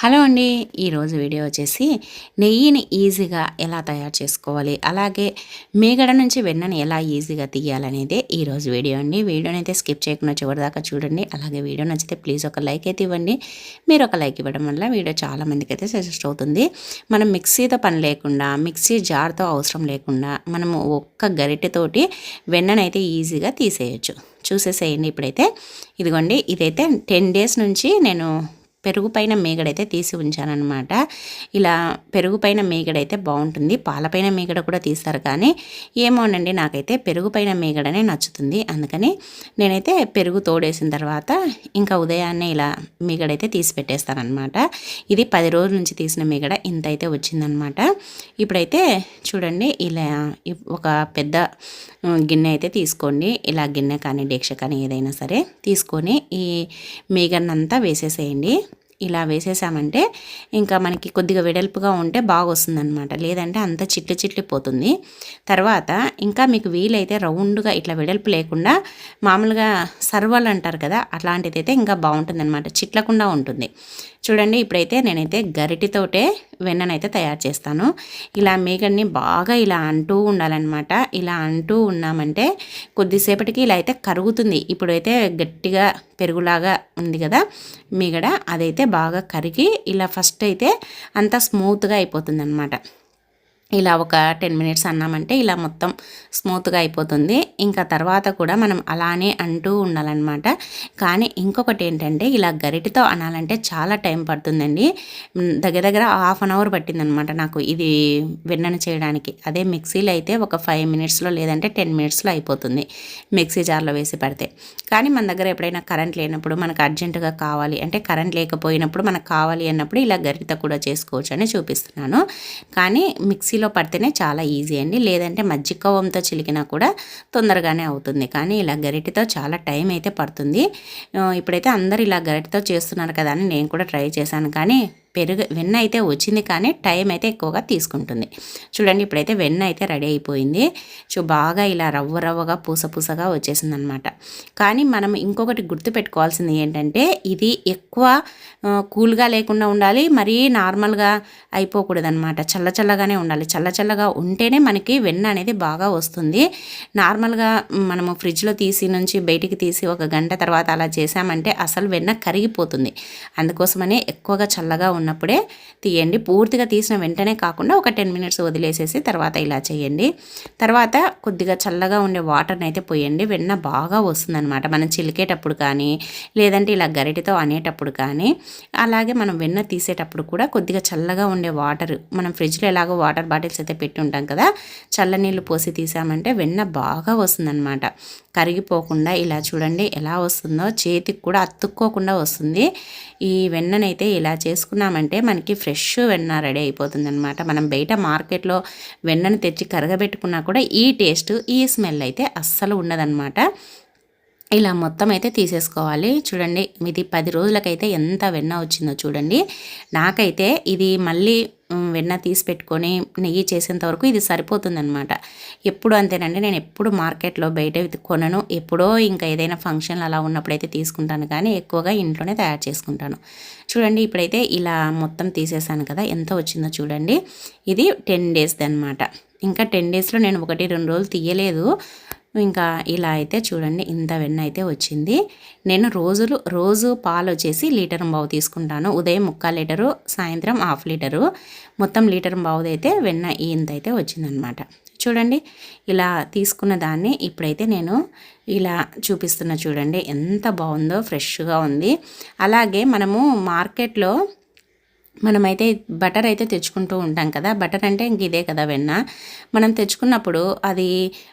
Hello అండి ఈరోజు video వచ్చేసి నెయ్యిని ఈజీగా ఎలా తయారు చేసుకోవాలి అలాగే మీగడ నుంచి వెన్నని ఎలా ఈజీగా తీయాలనేదే ఈరోజు వీడియో అండి. వీడియోని అయితే స్కిప్ చేయకుండా చివరిదాకా చూడండి అలాగే వీడియో నచ్చితే ప్లీజ్ ఒక లైక్ అయితే ఇవ్వండి. మీరు ఒక లైక్ ఇవ్వడం వల్ల వీడియో చాలామందికి అయితే సజెస్ట్ అవుతుంది. మనం మిక్సీతో పని లేకుండా మిక్సీ జార్తో అవసరం లేకుండా మనము ఒక్క గరిటెతోటి వెన్ననైతే ఈజీగా తీసేయచ్చు. చూసేసేయండి ఇప్పుడైతే. ఇదిగోండి ఇదైతే టెన్ డేస్ నుంచి నేను పెరుగు పైన మేగడైతే తీసి ఉంచానమాట ఇలా పెరుగు పైన మేగడైతే బాగుంటుంది. పాలపైన మేగడ కూడా తీస్తారు కానీ ఏమోనండి నాకైతే పెరుగు పైన మేగడనే నచ్చుతుంది. అందుకని నేనైతే పెరుగు తోడేసిన తర్వాత ఇంకా ఉదయాన్నే ఇలా మీగడైతే తీసి పెట్టేస్తానమాట ఇది పది రోజుల నుంచి తీసిన మేగడ ఇంత అయితే వచ్చిందనమాట ఇప్పుడైతే చూడండి ఇలా ఒక పెద్ద గిన్నె అయితే తీసుకోండి. ఇలా గిన్నె కానీ డేక్ష కానీ ఏదైనా సరే తీసుకొని ఈ మేగన్నంతా వేసేసేయండి. ఇలా వేసేసామంటే ఇంకా మనకి కొద్దిగా వెడల్పుగా ఉంటే బాగా వస్తుందన్నమాట లేదంటే అంత చిట్లు చిట్లిపోతుంది తర్వాత ఇంకా మీకు వీలైతే రౌండ్గా ఇట్లా వెడల్పు లేకుండా మామూలుగా సర్వలు అంటారు కదా అట్లాంటిది అయితే ఇంకా బాగుంటుంది చిట్లకుండా ఉంటుంది. చూడండి ఇప్పుడైతే నేనైతే గరిటితోటే వెన్ననైతే తయారు చేస్తాను. ఇలా మేగడ్ని బాగా ఇలా అంటూ ఉండాలన్నమాట. ఇలా అంటూ ఉన్నామంటే కొద్దిసేపటికి ఇలా అయితే కరుగుతుంది. ఇప్పుడైతే గట్టిగా పెరుగులాగా ఉంది కదా మీగడ అదైతే బాగా కరిగి ఇలా ఫస్ట్ అయితే అంతా స్మూత్గా అయిపోతుంది అనమాట ఇలా ఒక టెన్ మినిట్స్ అన్నామంటే ఇలా మొత్తం స్మూత్గా అయిపోతుంది. ఇంకా తర్వాత కూడా మనం అలానే అంటూ ఉండాలన్నమాట. కానీ ఇంకొకటి ఏంటంటే ఇలా గరిటితో అనాలంటే చాలా టైం పడుతుందండి. దగ్గర దగ్గర హాఫ్ అన్ అవర్ పట్టిందనమాట నాకు ఇది వెన్నను చేయడానికి. అదే మిక్సీలో అయితే ఒక ఫైవ్ మినిట్స్లో లేదంటే టెన్ మినిట్స్లో అయిపోతుంది మిక్సీ జార్లో వేసి పడితే. కానీ మన దగ్గర ఎప్పుడైనా కరెంట్ లేనప్పుడు మనకు అర్జెంటుగా కావాలి అంటే కరెంట్ లేకపోయినప్పుడు మనకు కావాలి అన్నప్పుడు ఇలా గరిట కూడా చేసుకోవచ్చు అని చూపిస్తున్నాను. కానీ మిక్సీ మిక్సీలో పడితేనే చాలా ఈజీ అండి. లేదంటే మజ్జిగవంతో చిలికినా కూడా తొందరగానే అవుతుంది. కానీ ఇలా గరిటితో చాలా టైం అయితే పడుతుంది. ఇప్పుడైతే అందరు ఇలా గరిటితో చేస్తున్నారు కదా అని నేను కూడా ట్రై చేశాను. కానీ పెరుగు వెన్న అయితే వచ్చింది కానీ టైం అయితే ఎక్కువగా తీసుకుంటుంది. చూడండి ఇప్పుడైతే వెన్న అయితే రెడీ అయిపోయింది. సో బాగా ఇలా రవ్వ రవ్వగా పూస పూసగా వచ్చేసింది అనమాట కానీ మనం ఇంకొకటి గుర్తుపెట్టుకోవాల్సింది ఏంటంటే ఇది ఎక్కువ కూల్గా లేకుండా ఉండాలి మరీ నార్మల్గా అయిపోకూడదు అనమాట చల్ల చల్లగానే ఉండాలి. చల్ల చల్లగా ఉంటేనే మనకి వెన్న అనేది బాగా వస్తుంది. నార్మల్గా మనము ఫ్రిడ్జ్లో తీసి నుంచి బయటికి తీసి ఒక గంట తర్వాత అలా చేసామంటే అసలు వెన్న కరిగిపోతుంది. అందుకోసమనే ఎక్కువగా చల్లగా ఉన్నప్పుడే తీయండి. పూర్తిగా తీసిన వెంటనే కాకుండా ఒక టెన్ మినిట్స్ వదిలేసేసి తర్వాత ఇలా చేయండి. తర్వాత కొద్దిగా చల్లగా ఉండే వాటర్ని అయితే పోయండి. వెన్న బాగా వస్తుందన్నమాట. మనం చిలికేటప్పుడు కానీ లేదంటే ఇలా గరిటితో అనేటప్పుడు కానీ. అలాగే మనం వెన్న తీసేటప్పుడు కూడా కొద్దిగా చల్లగా ఉండే వాటర్ మనం ఫ్రిడ్జ్లో ఎలాగో వాటర్ బాటిల్స్ అయితే పెట్టి ఉంటాం కదా చల్ల నీళ్ళు పోసి తీసామంటే వెన్న బాగా వస్తుందన్నమాట. కరిగిపోకుండా ఇలా చూడండి ఎలా వస్తుందో. చేతికి కూడా అతుక్కోకుండా వస్తుంది. ఈ వెన్ననైతే ఇలా చేసుకున్నామంటే మనకి ఫ్రెష్ వెన్న రెడీ అయిపోతుంది అనమాట మనం బయట మార్కెట్లో వెన్నను తెచ్చి కరగబెట్టుకున్నా కూడా ఈ టేస్ట్ ఈ స్మెల్ అయితే అస్సలు ఉండదన్నమాట. ఇలా మొత్తం అయితే తీసేసుకోవాలి. చూడండి ఇది పది రోజులకైతే ఎంత వెన్న వచ్చిందో చూడండి. నాకైతే ఇది మళ్ళీ వెన్న తీసి పెట్టుకొని నెయ్యి చేసేంత వరకు ఇది సరిపోతుందనమాట ఎప్పుడు అంతేనండి నేను ఎప్పుడు మార్కెట్లో బయట కొనను. ఎప్పుడో ఇంకా ఏదైనా ఫంక్షన్ అలా ఉన్నప్పుడైతే తీసుకుంటాను కానీ ఎక్కువగా ఇంట్లోనే తయారు చేసుకుంటాను. చూడండి ఇప్పుడైతే ఇలా మొత్తం తీసేసాను కదా ఎంత వచ్చిందో చూడండి. ఇది టెన్ డేస్ది అనమాట ఇంకా టెన్ డేస్లో నేను ఒకటి రెండు రోజులు తీయలేదు. ఇంకా ఇలా అయితే చూడండి ఇంత వెన్న అయితే వచ్చింది. నేను రోజులు రోజు పాలు వచ్చేసి లీటర్ బావు తీసుకుంటాను. ఉదయం ముక్క లీటరు సాయంత్రం హాఫ్ లీటరు. మొత్తం లీటర్ బావుదైతే వెన్న ఇంత అయితే వచ్చిందనమాట. చూడండి ఇలా తీసుకున్న దాన్ని ఇప్పుడైతే నేను ఇలా చూపిస్తున్నా చూడండి ఎంత బాగుందో ఫ్రెష్గా ఉంది. అలాగే మనము మార్కెట్లో మనమైతే బటర్ అయితే తెచ్చుకుంటూ ఉంటాం కదా. బటర్ అంటే ఇంక ఇదే కదా వెన్న. మనం తెచ్చుకున్నప్పుడు అది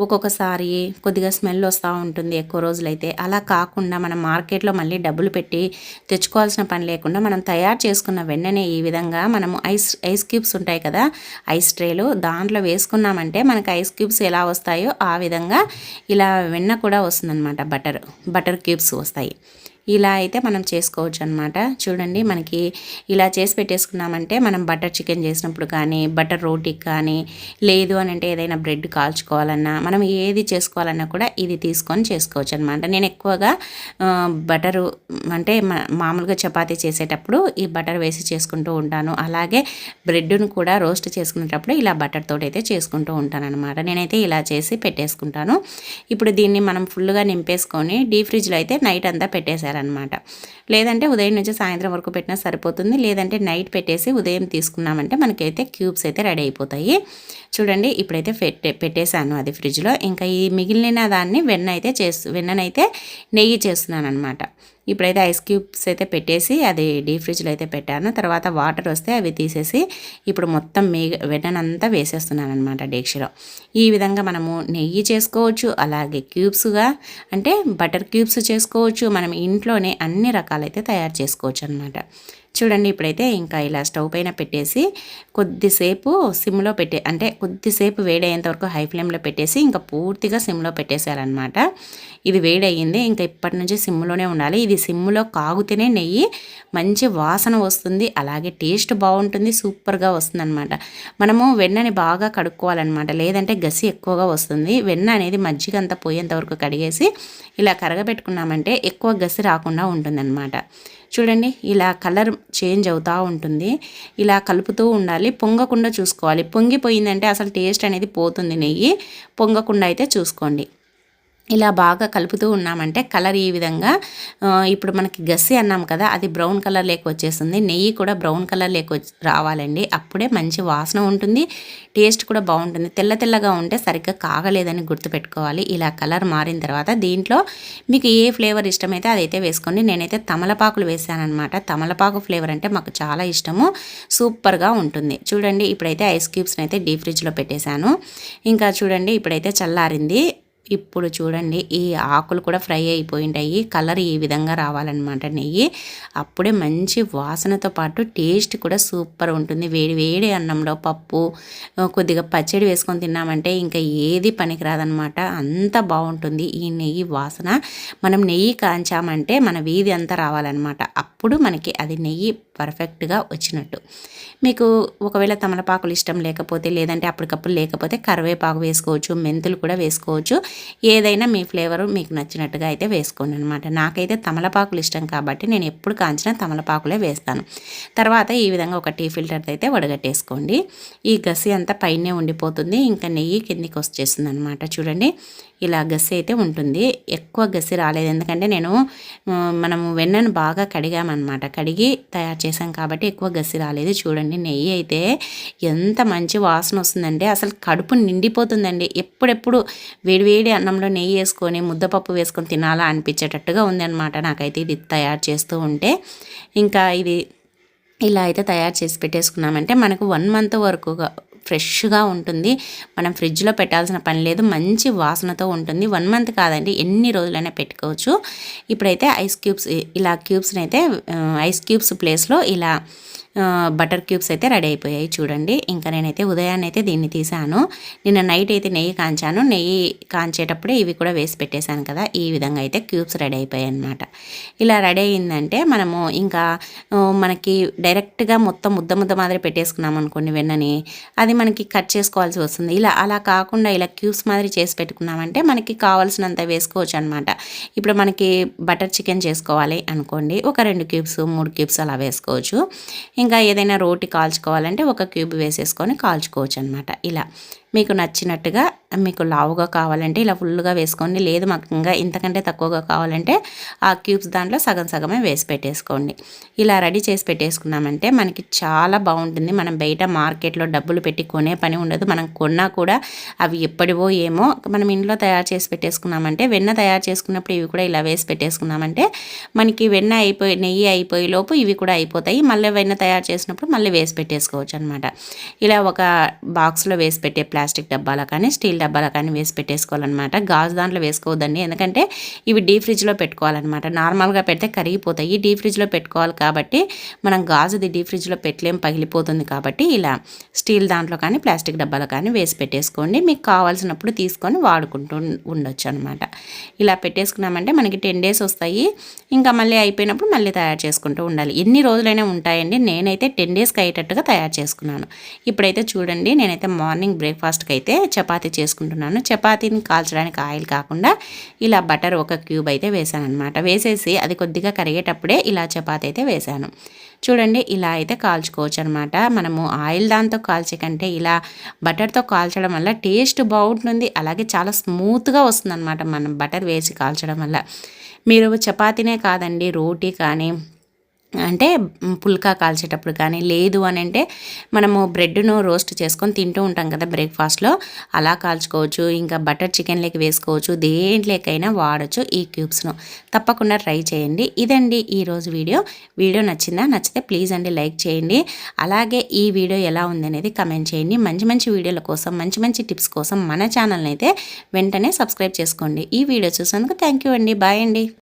ఒక్కొక్కసారి కొద్దిగా స్మెల్ వస్తూ ఉంటుంది ఎక్కువ రోజులైతే. అలా కాకుండా మనం మార్కెట్లో మళ్ళీ డబ్బులు పెట్టి తెచ్చుకోవాల్సిన పని లేకుండా మనం తయారు చేసుకున్న వెన్ననే ఈ విధంగా మనము ఐస్ ఐస్ క్యూబ్స్ ఉంటాయి కదా. ఐస్ ట్రేలు దాంట్లో వేసుకున్నామంటే మనకి ఐస్ క్యూబ్స్ ఎలా వస్తాయో ఆ విధంగా ఇలా వెన్న కూడా వస్తుందన్నమాట బటర్ బటర్ క్యూబ్స్ వస్తాయి. ఇలా అయితే మనం చేసుకోవచ్చు అనమాట చూడండి మనకి ఇలా చేసి పెట్టేసుకున్నామంటే మనం బటర్ చికెన్ చేసినప్పుడు కానీ బటర్ రోటీకి కానీ లేదు అని అంటే ఏదైనా బ్రెడ్ కాల్చుకోవాలన్నా మనం ఏది చేసుకోవాలన్నా కూడా ఇది తీసుకొని చేసుకోవచ్చు అనమాట నేను ఎక్కువగా బటరు అంటే మామూలుగా చపాతీ చేసేటప్పుడు ఈ బటర్ వేసి చేసుకుంటూ ఉంటాను. అలాగే బ్రెడ్ను కూడా రోస్ట్ చేసుకునేటప్పుడు ఇలా బటర్ తోటైతే అయితే చేసుకుంటూ ఉంటాను అనమాట నేనైతే ఇలా చేసి పెట్టేసుకుంటాను. ఇప్పుడు దీన్ని మనం ఫుల్గా నింపేసుకొని డీ ఫ్రిడ్జ్లో అయితే నైట్ అంతా పెట్టేశారనమాట లేదంటే ఉదయం నుంచి సాయంత్రం వరకు పెట్టినా సరిపోతుంది. లేదంటే నైట్ పెట్టేసి ఉదయం తీసుకున్నామంటే మనకైతే క్యూబ్స్ అయితే రెడీ అయిపోతాయి. చూడండి ఇప్పుడైతే పెట్టే పెట్టేశాను అది ఫ్రిడ్జ్లో. ఇంకా ఈ మిగిలిన దాన్ని వెన్న అయితే చేస్తూ వెన్ననైతే నెయ్యి చేస్తున్నాను అనమాట ఇప్పుడైతే ఐస్ క్యూబ్స్ అయితే పెట్టేసి అది డీప్ ఫ్రిడ్జ్లో అయితే పెట్టాను. తర్వాత వాటర్ వస్తే అవి తీసేసి ఇప్పుడు మొత్తం మీ వెన్ననంతా వేసేస్తున్నాను అనమాట డేక్షలో. ఈ విధంగా మనము నెయ్యి చేసుకోవచ్చు అలాగే క్యూబ్స్గా అంటే బటర్ క్యూబ్స్ చేసుకోవచ్చు మనం ఇంట్లోనే అన్ని రకాలైతే తయారు చేసుకోవచ్చు అనమాట చూడండి ఇప్పుడైతే ఇంకా ఇలా స్టవ్ పైన పెట్టేసి కొద్దిసేపు సిమ్లో పెట్టే అంటే కొద్దిసేపు వేడయ్యేంత వరకు హై ఫ్లేమ్లో పెట్టేసి ఇంకా పూర్తిగా సిమ్లో పెట్టేశారనమాట ఇది వేడయ్యింది ఇంకా ఇప్పటి నుంచి సిమ్లోనే ఉండాలి. ఇది సిమ్లో కాగుతేనే నెయ్యి మంచి వాసన వస్తుంది అలాగే టేస్ట్ బాగుంటుంది సూపర్గా వస్తుంది అనమాట మనము వెన్నని బాగా కడుక్కోవాలన్నమాట లేదంటే గసి ఎక్కువగా వస్తుంది. వెన్న అనేది మజ్జిగ అంతా పోయేంత వరకు కడిగేసి ఇలా కరగబెట్టుకున్నామంటే ఎక్కువ గసి రాకుండా ఉంటుందన్నమాట. చూడండి ఇలా కలర్ చేంజ్ అవుతూ ఉంటుంది. ఇలా కలుపుతూ ఉండాలి. పొంగకుండా చూసుకోవాలి. పొంగిపోయిందంటే అసలు టేస్ట్ అనేది పోతుంది నెయ్యి. పొంగకుండా అయితే చూసుకోండి. ఇలా బాగా కలుపుతూ ఉన్నామంటే కలర్ ఈ విధంగా ఇప్పుడు మనకి గస్సి అన్నాం కదా అది బ్రౌన్ కలర్ లేక వచ్చేస్తుంది. నెయ్యి కూడా బ్రౌన్ కలర్ లేక రావాలండి. అప్పుడే మంచి వాసన ఉంటుంది టేస్ట్ కూడా బాగుంటుంది. తెల్ల తెల్లగా ఉంటే సరిగ్గా కాగలేదని గుర్తుపెట్టుకోవాలి. ఇలా కలర్ మారిన తర్వాత దీంట్లో మీకు ఏ ఫ్లేవర్ ఇష్టమైతే అదైతే వేసుకోండి. నేనైతే తమలపాకులు వేసానమాట తమలపాకు ఫ్లేవర్ అంటే మాకు చాలా ఇష్టము. సూపర్గా ఉంటుంది. చూడండి ఇప్పుడైతే ఐస్ క్యూబ్స్ని అయితే డీప్ ఫ్రిడ్జ్లో పెట్టేశాను. ఇంకా చూడండి ఇప్పుడైతే చల్లారింది. ఇప్పుడు చూడండి ఈ ఆకులు కూడా ఫ్రై అయిపోయింటాయి. కలర్ ఈ విధంగా రావాలన్నమాట నెయ్యి. అప్పుడే మంచి వాసనతో పాటు టేస్ట్ కూడా సూపర్ ఉంటుంది. వేడి వేడి అన్నంలో పప్పు కొద్దిగా పచ్చడి వేసుకొని తిన్నామంటే ఇంకా ఏది పనికిరాదనమాట అంత బాగుంటుంది ఈ నెయ్యి వాసన. మనం నెయ్యి కాంచామంటే మన వీధి అంతా రావాలన్నమాట. అప్పుడు మనకి అది నెయ్యి పర్ఫెక్ట్గా వచ్చినట్టు. మీకు ఒకవేళ తమలపాకులు ఇష్టం లేకపోతే లేదంటే అప్పటికప్పుడు లేకపోతే కరివేపాకు వేసుకోవచ్చు మెంతులు కూడా వేసుకోవచ్చు. ఏదైనా మీ ఫ్లేవర్ మీకు నచ్చినట్టుగా అయితే వేసుకోండి అనమాట నాకైతే తమలపాకులు ఇష్టం కాబట్టి నేను ఎప్పుడు కాంచిన తమలపాకులే వేస్తాను. తర్వాత ఈ విధంగా ఒక టీ ఫిల్టర్ అయితే వడగట్టేసుకోండి. ఈ గసి అంతా పైనే ఉండిపోతుంది. ఇంకా నెయ్యి కిందికి వచ్చేస్తుంది అనమాట చూడండి ఇలా గసి అయితే ఉంటుంది. ఎక్కువ గసి రాలేదు. ఎందుకంటే నేను మనము వెన్నను బాగా కడిగామన్నమాట. కడిగి తయారు చేసాం కాబట్టి ఎక్కువ గసి రాలేదు. చూడండి నెయ్యి అయితే ఎంత మంచి వాసన వస్తుందంటే అసలు కడుపు నిండిపోతుందండి. ఎప్పుడెప్పుడు వేడివేడి అన్నంలో నెయ్యి వేసుకొని ముద్దపప్పు వేసుకొని తినాలా అనిపించేటట్టుగా ఉందన్నమాట. నాకైతే ఇది తయారు చేస్తూ ఉంటే. ఇంకా ఇది ఇలా అయితే తయారు చేసి పెట్టేసుకున్నామంటే మనకు వన్ మంత్ వరకు ఫ్రెష్గా ఉంటుంది. మనం ఫ్రిడ్జ్లో పెట్టాల్సిన పని లేదు. మంచి వాసనతో ఉంటుంది. వన్ మంత్ కాదండి ఎన్ని రోజులైనా పెట్టుకోవచ్చు. ఇప్పుడైతే ఐస్ క్యూబ్స్ ఇలా క్యూబ్స్ని అయితే ఐస్ క్యూబ్స్ ప్లేస్లో ఇలా బటర్ క్యూబ్స్ అయితే రెడీ అయిపోయాయి చూడండి. ఇంకా నేనైతే ఉదయాన్నే అయితే దీన్ని తీసాను. నిన్న నైట్ అయితే నెయ్యి కాంచాను. నెయ్యి కాంచేటప్పుడే ఇవి కూడా వేసి పెట్టేశాను కదా. ఈ విధంగా అయితే క్యూబ్స్ రెడీ అయిపోయాయి అనమాట ఇలా రెడీ అయిందంటే మనము ఇంకా మనకి డైరెక్ట్గా మొత్తం ముద్ద ముద్ద మాదిరి పెట్టేసుకున్నాం అనుకోండి వెన్నని. అది మనకి కట్ చేసుకోవాల్సి వస్తుంది. ఇలా అలా కాకుండా ఇలా క్యూబ్స్ మాదిరి చేసి పెట్టుకున్నామంటే మనకి కావాల్సినంత వేసుకోవచ్చు అనమాట ఇప్పుడు మనకి బటర్ చికెన్ చేసుకోవాలి అనుకోండి. ఒక రెండు క్యూబ్స్ మూడు క్యూబ్స్ అలా వేసుకోవచ్చు. ఇంకా ఏదైనా రోటి కాల్చుకోవాలంటే ఒక క్యూబ్ వేసేసుకొని కాల్చుకోవచ్చు అనమాట ఇలా మీకు నచ్చినట్టుగా మీకు లావుగా కావాలంటే ఇలా ఫుల్గా వేసుకోండి. లేదు మాకు ఇంకా ఇంతకంటే తక్కువగా కావాలంటే ఆ క్యూబ్స్ దాంట్లో సగం సగమే వేసి పెట్టేసుకోండి. ఇలా రెడీ చేసి పెట్టేసుకున్నామంటే మనకి చాలా బాగుంటుంది. మనం బయట మార్కెట్లో డబ్బులు పెట్టి కొనే పని ఉండదు. మనం కొన్నా కూడా అవి ఎప్పటివో ఏమో మనం ఇంట్లో తయారు చేసి పెట్టేసుకున్నామంటే వెన్న తయారు చేసుకున్నప్పుడు ఇవి కూడా ఇలా వేసి పెట్టేసుకున్నామంటే మనకి వెన్న అయిపోయి నెయ్యి అయిపోయే లోపు ఇవి కూడా అయిపోతాయి. మళ్ళీ వెన్న తయారు చేసినప్పుడు మళ్ళీ వేసి పెట్టేసుకోవచ్చు అనమాట ఇలా ఒక బాక్స్లో వేసి పెట్టే ప్లాస్టిక్ ప్లాస్టిక్ డబ్బాలో కానీ స్టీల్ డబ్బాలో కానీ వేసి పెట్టేసుకోవాలన్నమాట. గాజు దాంట్లో వేసుకోవద్దండి. ఎందుకంటే ఇవి డీ ఫ్రిడ్జ్లో పెట్టుకోవాలన్నమాట. నార్మల్గా పెడితే కరిగిపోతాయి. డీ ఫ్రిడ్జ్లో పెట్టుకోవాలి కాబట్టి మనం గాజుది డీ ఫ్రిడ్జ్లో పెట్టలేం పగిలిపోతుంది కాబట్టి ఇలా స్టీల్ దాంట్లో కానీ ప్లాస్టిక్ డబ్బాలో కానీ వేసి పెట్టేసుకోండి. మీకు కావాల్సినప్పుడు తీసుకొని వాడుకుంటూ ఉండొచ్చు అనమాట ఇలా పెట్టేసుకున్నామంటే మనకి టెన్ డేస్ వస్తాయి. ఇంకా మళ్ళీ అయిపోయినప్పుడు మళ్ళీ తయారు చేసుకుంటూ ఉండాలి. ఎన్ని రోజులైనా ఉంటాయండి. నేనైతే టెన్ డేస్కి అయ్యేటట్టుగా తయారు చేసుకున్నాను. ఇప్పుడైతే చూడండి నేనైతే మార్నింగ్ బ్రేక్ఫాస్ట్ బ్రేక్ఫాస్ట్కి అయితే చపాతీ చేసుకుంటున్నాను. చపాతీని కాల్చడానికి ఆయిల్ కాకుండా ఇలా బటర్ ఒక క్యూబ్ అయితే వేసాను అనమాట వేసేసి అది కొద్దిగా కరిగేటప్పుడే ఇలా చపాతీ అయితే వేసాను. చూడండి ఇలా అయితే కాల్చుకోవచ్చు అనమాట మనము ఆయిల్ దాంతో కాల్చే కంటే ఇలా బటర్తో కాల్చడం వల్ల టేస్ట్ బాగుంటుంది. అలాగే చాలా స్మూత్గా వస్తుందన్నమాట మనం బటర్ వేసి కాల్చడం వల్ల. మీరు చపాతీనే కాదండి రోటీ కానీ అంటే పుల్కా కాల్చేటప్పుడు కానీ లేదు అని అంటే మనము బ్రెడ్ను రోస్ట్ చేసుకొని తింటూ ఉంటాం కదా బ్రేక్ఫాస్ట్లో. అలా కాల్చుకోవచ్చు ఇంకా బటర్ చికెన్లోకి వేసుకోవచ్చు దేంట్లోకైనా వాడచ్చు ఈ క్యూబ్స్ను. తప్పకుండా ట్రై చేయండి. ఇదండి ఈరోజు వీడియో. వీడియో నచ్చిందా? నచ్చితే ప్లీజ్ అండి లైక్ చేయండి. అలాగే ఈ వీడియో ఎలా ఉంది అనేది కమెంట్ చేయండి. మంచి మంచి వీడియోల కోసం మంచి మంచి టిప్స్ కోసం మన ఛానల్ని అయితే వెంటనే సబ్స్క్రైబ్ చేసుకోండి. ఈ వీడియో చూసినందుకు థ్యాంక్ యూ అండి. బాయ్ అండి.